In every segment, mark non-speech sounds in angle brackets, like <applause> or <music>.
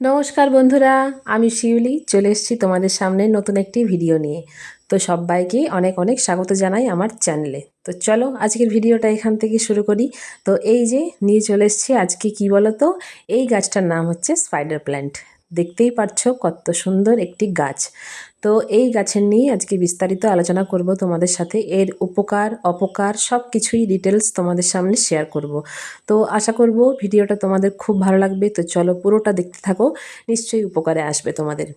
নমস্কার বন্ধুরা, আমি শিউলি, চলে এসেছি তোমাদের সামনে নতুন একটি ভিডিও নিয়ে। তো সবাইকে অনেক অনেক স্বাগত জানাই আমার চ্যানেলে। তো চলো আজকের ভিডিওটা এখান থেকে শুরু করি। তো এই যে নিয়ে চলে এসেছি আজকে কি বলো তো এই গাছটার নাম হচ্ছে স্পাইডার প্ল্যান্ট দেখতেই পারছ কত সুন্দর একটি গাছ। তো এই গাছের নিয়ে আজকে বিস্তারিত আলোচনা করব তোমাদের সাথে। এর উপকার, অপকার সব কিছুই ডিটেলস তোমাদের সামনে শেয়ার করব। তো আশা করব ভিডিওটা তোমাদের খুব ভালো লাগবে। তো চলো পুরোটা দেখতে থাকো, নিশ্চয়ই উপকারে আসবে তোমাদের।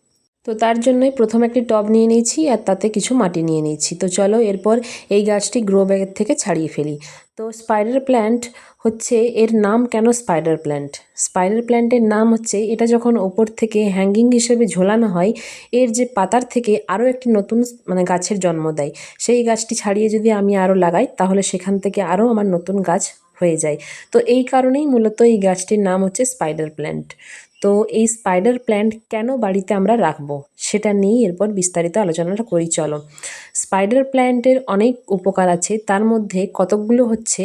তো তার জন্যই প্রথম একটি টব নিয়ে নিয়েছি আর তাতে কিছু মাটি নিয়ে নিয়েছি। তো চলো এরপর এই গাছটি গ্রো ব্যাগের থেকে ছাড়িয়ে ফেলি। তো স্পাইডার প্ল্যান্ট হচ্ছে এর নাম কেন স্পাইডার প্ল্যান্ট স্পাইডার প্ল্যান্টের নাম হচ্ছে এটা যখন ওপর থেকে হ্যাঙ্গিং হিসেবে ঝোলানো হয়, এর যে পাতার থেকে আরও একটি নতুন মানে গাছের জন্ম দেয়। সেই গাছটি ছাড়িয়ে যদি আমি আরও লাগাই, তাহলে সেখান থেকে আরও আমার নতুন গাছ হয়ে যায়। তো এই কারণেই মূলত এই গাছটির নাম হচ্ছে স্পাইডার প্ল্যান্ট তো এই স্পাইডার প্ল্যান্ট কেন বাড়িতে আমরা রাখব? সেটা নিয়েই এরপর বিস্তারিত আলোচনাটা করি, চলো। স্পাইডার প্ল্যান্টের অনেক উপকার আছে। তার মধ্যে কতকগুলো হচ্ছে?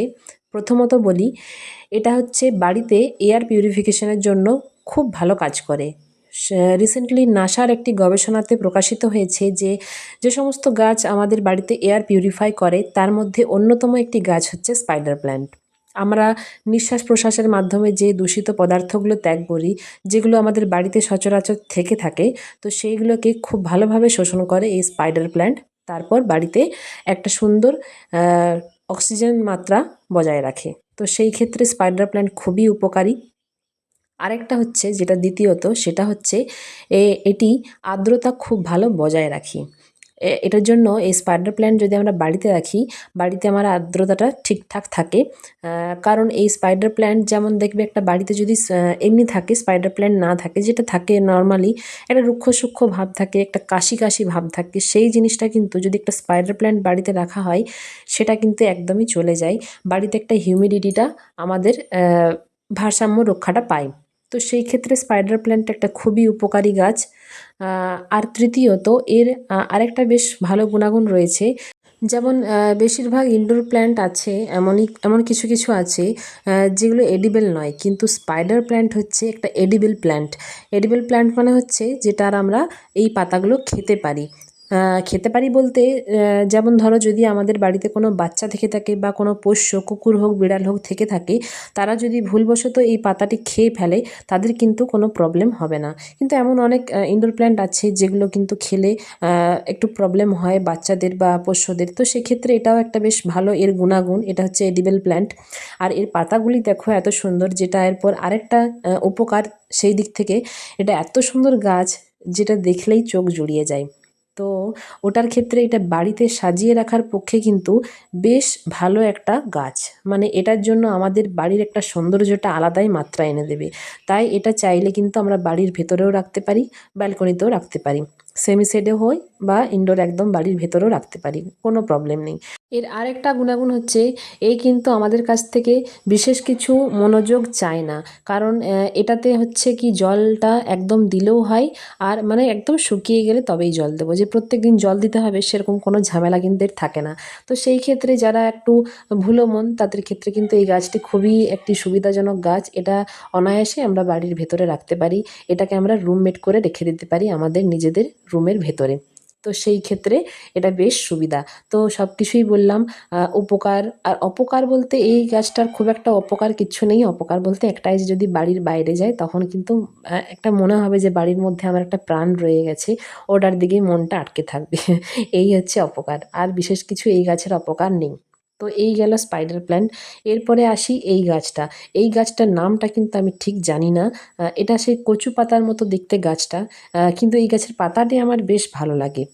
প্রথমত বলি, এটা হচ্ছে বাড়িতে এয়ার পিউরিফিকেশনের জন্য খুব ভালো কাজ করে। রিসেন্টলি নাসার একটি গবেষণাতে প্রকাশিত হয়েছে যে যে সমস্ত গাছ আমাদের বাড়িতে এয়ার পিউরিফাই করে, তার মধ্যে অন্যতম একটি গাছ হচ্ছে স্পাইডার প্ল্যান্ট আমরা নিঃশ্বাস প্রশ্বাসের মাধ্যমে যে দূষিত পদার্থগুলো ত্যাগ করি, যেগুলো আমাদের বাড়িতে সচরাচর থেকে থাকে, তো সেইগুলোকে খুব ভালোভাবে শোষণ করে এই স্পাইডার প্ল্যান্ট তারপর বাড়িতে একটা সুন্দর অক্সিজেন মাত্রা বজায় রাখে। তো সেই ক্ষেত্রে স্পাইডার প্ল্যান্ট খুবই উপকারী। আরেকটা হচ্ছে, যেটা দ্বিতীয়ত, সেটা হচ্ছে এটি আর্দ্রতা খুব ভালো বজায় রাখি। এটার জন্য এই স্পাইডার প্ল্যান্ট যদি আমরা বাড়িতে রাখি, বাড়িতে আমার আর্দ্রতাটা ঠিকঠাক থাকে। কারণ এই স্পাইডার প্ল্যান্ট যেমন দেখবে একটা বাড়িতে যদি এমনি থাকে স্পাইডার প্ল্যান্ট না থাকে, যেটা থাকে নর্মালি একটা রুক্ষ সূক্ষ্ম ভাব থাকে, একটা কাশি কাশি ভাব থাকে, সেই জিনিসটা কিন্তু যদি একটা স্পাইডার প্ল্যান্ট বাড়িতে রাখা হয়, সেটা কিন্তু একদমই চলে যায়। বাড়িতে একটা হিউমিডিটিটা আমাদের ভারসাম্য রক্ষাটা পায়। তো সেই ক্ষেত্রে স্পাইডার প্ল্যান্ট একটা খুবই উপকারী গাছ। আর তৃতীয়ত এর আরেকটা বেশ ভালো গুণাগুণ রয়েছে। যেমন বেশিরভাগ ইনডোর প্ল্যান্ট আছে, এমনই, এমন কিছু কিছু আছে যেগুলো এডিবেল নয়। কিন্তু স্পাইডার প্ল্যান্ট হচ্ছে একটা এডিবেল প্ল্যান্ট এডিবেল প্ল্যান্ট মানে হচ্ছে যেটার আমরা এই পাতাগুলো খেতে পারি। খেতে পারি বলতে যেমন ধরো যদি আমাদের বাড়িতে কোনো বাচ্চা থেকে থাকে বা কোনো পোষ্য, কুকুর হোক, বিড়াল হোক থেকে থাকে, তারা যদি ভুলবশত এই পাতাটি খেয়ে ফেলে, তাদের কিন্তু কোনো প্রবলেম হবে না। কিন্তু এমন অনেক ইনডোর প্ল্যান্ট আছে যেগুলো কিন্তু খেলে একটু প্রবলেম হয় বাচ্চাদের বা পোষ্যদের। তো সেক্ষেত্রে এটাও একটা বেশ ভালো এর গুণাগুণ, এটা হচ্ছে এডিবেল প্ল্যান্ট আর এর পাতাগুলি দেখো এত সুন্দর, যেটা এরপর আরেকটা উপকার সেই দিক থেকে, এটা এত সুন্দর গাছ, যেটা দেখলেই চোখ জুড়িয়ে যায়। তো ওটার ক্ষেত্রে এটা বাড়িতে সাজিয়ে রাখার পক্ষে কিন্তু বেশ ভালো একটা গাছ। মানে এটার জন্য আমাদের বাড়ির একটা সৌন্দর্যটা আলাদাই মাত্রা এনে দেবে। তাই এটা চাইলে কিন্তু আমরা বাড়ির ভেতরেও রাখতে পারি, ব্যালকনিতেও রাখতে পারি। সেমি সেডে হয় বা ইনডোর একদম বাড়ির ভেতরেও রাখতে পারি, কোনো প্রবলেম নেই। এর আরেকটা গুণাগুণ হচ্ছে, এই কিন্তু আমাদের কাছ থেকে বিশেষ কিছু মনোযোগ চায় না। কারণ এটাতে হচ্ছে কি জলটা একদম দিলেও হয়, আর মানে একদম শুকিয়ে গেলে তবেই জল দেবো। যে প্রত্যেক দিন জল দিতে হবে, সেরকম কোনো ঝামেলা কিন্তু এর থাকে না। তো সেই ক্ষেত্রে যারা একটু ভুলো মন, তাদের ক্ষেত্রে কিন্তু এই গাছটি খুবই একটি সুবিধাজনক গাছ। এটা অনায়াসে আমরা বাড়ির ভেতরে রাখতে পারি। এটাকে আমরা রুমমেট করে রেখে দিতে পারি, আমাদের নিজেদের রুমের ভেতরে। তো সেই ক্ষেত্রে এটা বেশ সুবিধা। তো সব কিছুই বললাম উপকার। আর অপকার বলতে এই গাছটার খুব একটা অপকার কিচ্ছু নেই। অপকার বলতে একটাই যে যদি বাড়ির বাইরে যায়, তখন কিন্তু একটা মনে হবে যে বাড়ির মধ্যে আমার একটা প্রাণ রয়ে গেছে, ওটার দিকেই মনটা আটকে থাকবে। <laughs> এই হচ্ছে অপকার। আর বিশেষ কিছু এই গাছের অপকার নেই। তো এই গেল স্পাইডার প্ল্যান্ট এরপরে আসি এই গাছটা। এই গাছটার নামটা কিন্তু আমি ঠিক জানি না। এটা সেই কচু পাতার মতো দেখতে গাছটা। কিন্তু এই গাছের পাতাটি আমার বেশ ভালো লাগে।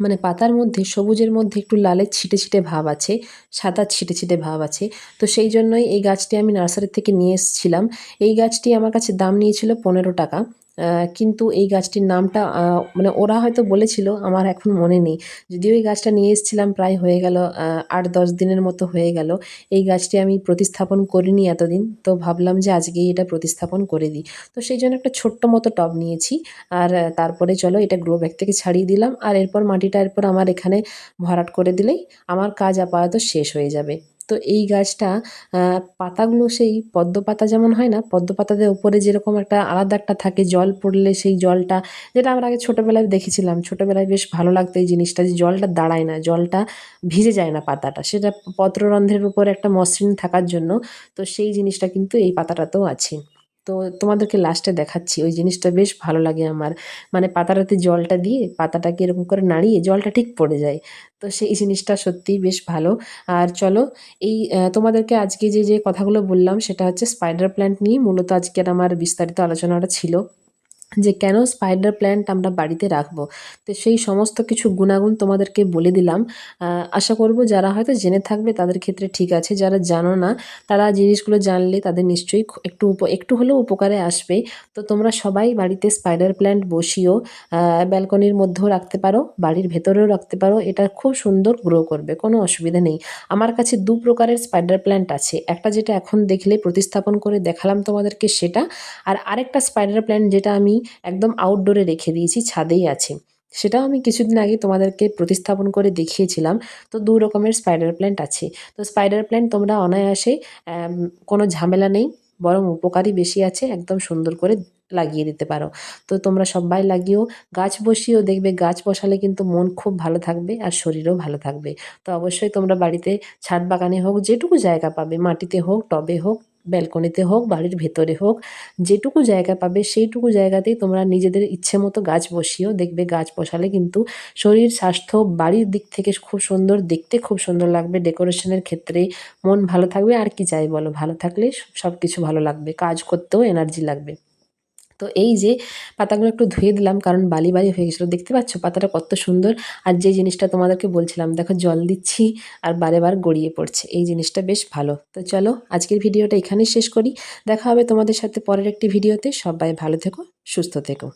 মানে পাতার মধ্যে, সবুজের মধ্যে একটু লালের ছিটে ছিটে ভাব আছে, সাদা ছিটে ছিটে ভাব আছে। তো সেই জন্যই এই গাছটি আমি নার্সারি থেকে নিয়ে এসেছিলাম। এই গাছটি আমার কাছে দাম নিয়েছিল পনেরো টাকা। কিন্তু এই গাছটির নামটা মানে ওরা হয়তো বলেছিল, আমার এখন মনে নেই। যদিও এই গাছটা নিয়ে এসেছিলাম, প্রায় হয়ে গেল আট দশ দিনের মতো হয়ে গেল। এই গাছটি আমি প্রতিস্থাপন করিনি এতদিন, তো ভাবলাম যে আজকেই এটা প্রতিস্থাপন করে দিই। তো সেই জন্য একটা ছোট্ট মতো টব নিয়েছি, আর তারপরে চলো এটা গ্রো ব্যাগ থেকে ছাড়িয়ে দিলাম, আর এরপর মাটিটা এরপর আমার এখানে ভরাট করে দিলেই আমার কাজ আপাতত শেষ হয়ে যাবে। তো এই গাছটা পাতাগুলো সেই পদ্ম পাতা যেমন হয় না পদ্ম পাতাদের উপরে যেরকম একটা আলাদা একটা থাকে জল পড়লে সেই জলটা, যেটা আমরা আগে ছোটোবেলায় দেখেছিলাম। ছোটোবেলায় বেশ ভালো লাগতো এই জিনিসটা যে জলটা দাঁড়ায় না, জলটা ভিজে যায় না পাতাটা। সেটা পত্ররন্ধ্রের উপর একটা মসৃণ থাকার জন্য, তো সেই জিনিসটা কিন্তু এই পাতাটাতেও আছে। তো তোমাদেরকে লাস্টে দেখাচ্ছি। ওই জিনিসটা বেশ ভালো লাগে আমার। মানে পাতাটাতে জলটা দিয়ে পাতাটাকে এরকম করে নাড়িয়ে জলটা ঠিক পড়ে যায়। তো সেই জিনিসটা সত্যিই বেশ ভালো। আর চলো, এই তোমাদেরকে আজকে যে যে কথাগুলো বললাম সেটা হচ্ছে স্পাইডার প্ল্যান্ট নিয়ে। মূলত আজকের আমার বিস্তারিত আলোচনাটা ছিল। যে কেন স্পাইডার প্ল্যান্ট আমরা বাড়িতে রাখব? তো সেই সমস্ত কিছু গুণাগুণ তোমাদেরকে বলে দিলাম। আশা করব যারা হয়তো জেনে থাকবে তাদের ক্ষেত্রে ঠিক আছে, যারা জানো না তারা জিনিসগুলো জানলে তাদের নিশ্চয়ই একটু একটু হলেও উপকারে আসবে। তো তোমরা সবাই বাড়িতে স্পাইডার প্ল্যান্ট বসিও ব্যালকনির মধ্যেও রাখতে পারো, বাড়ির ভেতরেও রাখতে পারো, এটা খুব সুন্দর গ্রো করবে, কোনো অসুবিধা নেই। আমার কাছে দু প্রকারের স্পাইডার প্ল্যান্ট আছে, একটা যেটা এখন দেখলে প্রতিস্থাপন করে দেখালাম তোমাদেরকে সেটা, আর আরেকটা স্পাইডার প্ল্যান্ট যেটা আমি একদম আউটডোরে রেখে দিয়েছি, ছাদেই আছে। সেটাও আমি কিছুদিন আগে তোমাদেরকে প্রতিস্থাপন করে দেখিয়েছিলাম। তো দু রকমের স্পাইডার প্ল্যান্ট আছে। তো স্পাইডার প্ল্যান্ট তোমরা অনায়াসে কোনো ঝামেলা নেই, বরং উপকারী বেশি আছে, একদম সুন্দর করে লাগিয়ে দিতে পারো। তো তোমরা সবাই লাগিয়েও গাছ বসিয়েও দেখবে, গাছ বসালে কিন্তু মন খুব ভালো থাকবে আর শরীরও ভালো থাকবে। তো অবশ্যই তোমরা বাড়িতে ছাদ বাগানে হোক, যেটুকু জায়গা পাবে, মাটিতে হোক, টবে হোক ব্যালকনিতে হোক, বাড়ির ভেতরে হোক, যেটুকু জায়গা পাবে সেইটুকু জায়গাতেই তোমরা নিজেদের ইচ্ছে মতো গাছ বসিয়েও দেখবে গাছ বসালে কিন্তু শরীর, স্বাস্থ্য, বাড়ির দিক থেকে খুব সুন্দর, দেখতে খুব সুন্দর লাগবে, ডেকোরেশনের ক্ষেত্রে মন ভালো থাকবে। আর কি চাই বলো? ভালো থাকলে সব কিছু ভালো লাগবে, কাজ করতেও এনার্জি লাগবে। তো এই যে পাতাগুলো একটু ধুয়ে দিলাম, কারণ বালি বালি হয়ে গেছিল। দেখতে পাচ্ছ পাতাটা কত সুন্দর? আর যে জিনিসটা তোমাদেরকে বলছিলাম, দেখো জল দিচ্ছি আর বারে বার গড়িয়ে পড়ছে। এই জিনিসটা বেশ ভালো। তো চলো আজকের ভিডিওটা এখানেই শেষ করি। দেখা হবে তোমাদের সাথে পরের একটি ভিডিওতে। সবাই ভালো থেকো, সুস্থ থেকো।